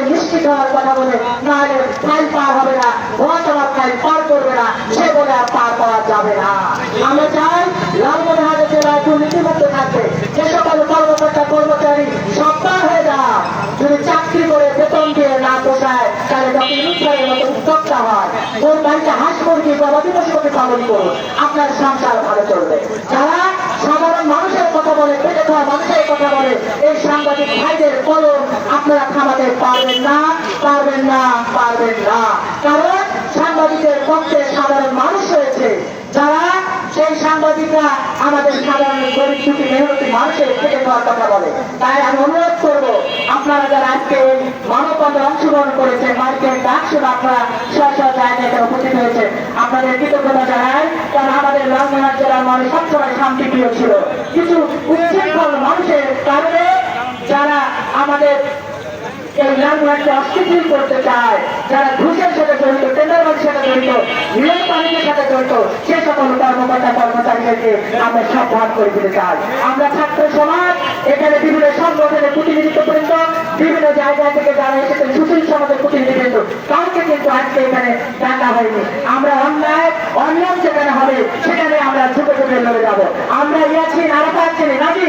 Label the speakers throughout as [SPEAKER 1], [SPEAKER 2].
[SPEAKER 1] তবে নিশ্চিত হওয়ার কথা বলে নাহলে ফাইল পার হবে না ঘটনা ফাইল পার করবে না, সে বলে আর পার পাওয়া যাবে না। আমরা চাই লালমনিরহাট জেলায় দুর্নীতিমুক্ত থাকবে, যে সকল কর্মকর্তা, কর্মচারী সপ্তাহ হয়ে যাওয়া যদি চাকরি করে বেতন দিয়ে না পোষায়, তাহলে যখন ইউনিফাইয়ের মতো উদ্যোক্তা হয়, ওর বাড়িতে হাঁস মুরগি গবাদি পশু করে পালন করুন, আপনার সংসার ভালো চলবে। যারা সাধারণ মানুষের কথা বলে পেটে খাওয়া বলে এই সাংবাদিক ভাইদের কলম আপনারা থামাতে পারবেন না পারবেন না পারবেন না। কারণ সাংবাদিকের পক্ষে সাধারণ মানুষ রয়েছে। যারা সেই সাংবাদিকরা আমাদের সাধারণ গরিব দুটি মেহনতি মানুষের পেটে খাওয়ার কথা বলে। তাই আমি অনুরোধ করব, আপনারা যারা আজকে এই মানববন্ধে অংশগ্রহণ করেছেন, মার্কেট ডাক শুনে আপনারা স্ব স্ব জায়গায় উপস্থিত হয়েছে আপনাদের কৃতজ্ঞতা জানাই, কারণ আমাদের লালমোহন জেলার মানুষ সবসময় শান্তিপ্রিয় ছিল। কিছু উচ্ছৃঙ্খল যারা আমাদের এই লালমোহনকে অস্থিতিশীল করতে চায়, যারা ঘুষের সাথে জড়িত, টেন্ডারবাজির সাথে জড়িত রিয়েল পানির সাথে জড়িত, সে সকল কর্মকর্তা, কর্মচারীদেরকে আমরা সাবধান করে দিতে চাই। আমরা ছাত্র সমাজ, এখানে বিভিন্ন সংগঠনের প্রতিনিধিত্ব বৃন্দ, বিভিন্ন জায়গা থেকে যারা এসেছেন, সুশীল সমাজের প্রতিনিধিবৃন্দ কাউকে কিন্তু আজকে এখানে ডাকা হয়নি। আমরা অন্যায় অনিয়ম যেখানে হবে, সেখানে আমরা ঝুঁকে ঝুঁকে লড়ে যাব। আমরা ইয়াছিন, আরাফাত ছিলেন নাকি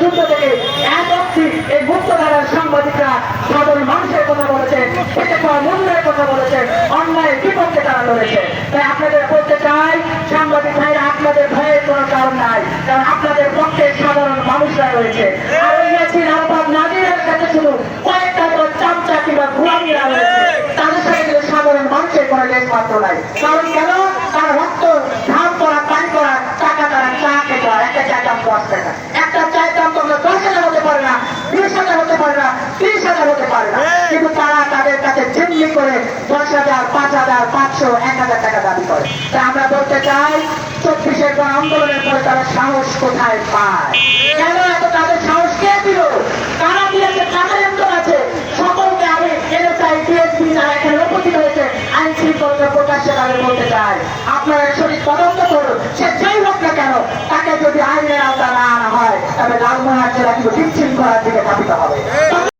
[SPEAKER 1] যুদ্ধ থেকে এক এই মুক্তধারার সাংবাদিকরা সাধারণ মানুষের কথা বলেছেন পেটে খাওয়া মূল্যের কথা বলেছেন অন্যায়ের বিপক্ষে তারা লড়েছে। তাই আপনাদের বলতে চাই, সাংবাদিক ভাইরা, আপনাদের ভয়ের কোনো কারণ নাই, কারণ আপনাদের পক্ষে সাধারণ মানুষরা রয়েছে। আর ইয়াসিন আরাফাত নাজিরের কাছে শুধু কয়েকটা করে চামচা কিংবা ঘুরামিরা রয়েছে তাদের সাথে সাধারণ মানুষের কোনো লেশ মাত্র নাই। কারণ কেন? তার রক্ত, ঘাম করা পানি করা টাকা তারা চা খেতে হয়, একটা চায়ের দাম দশ টাকা একটা চায়ের দাম তো আমরা দশ হাজার হতে পারে না বিশ হাজার হতে পারে না ত্রিশ হাজার হতে পারে না কিন্তু তারা তাদের কাছে জিম্মি করে দশ হাজার পাঁচ হাজার, পাঁচশো, এক হাজার টাকা দাবি করে। তা আমরা বলতে চাই, চব্বিশের গণ আন্দোলনের পরে তারা সাহস কোথায় পায়? কেন এত তাদের সাহস কে দিল? কারা দিয়েছে কাদের যন্ত্র আছে? সকলকে আমি এনএসআই ডিএসপি যারা এখানে উপস্থিত হয়েছে, আইন শৃঙ্খলা প্রকাশ্যে তাদের বলতে চাই, আপনারা সঠিক তদন্ত করুন। সে যেই হোক না কেন, তাকে যদি আইনের আওতা না আনা হয়, তবে লালমোহন জেলা কিন্তু বিচ্ছিন্ন করার দিকে ধাবিত হবে।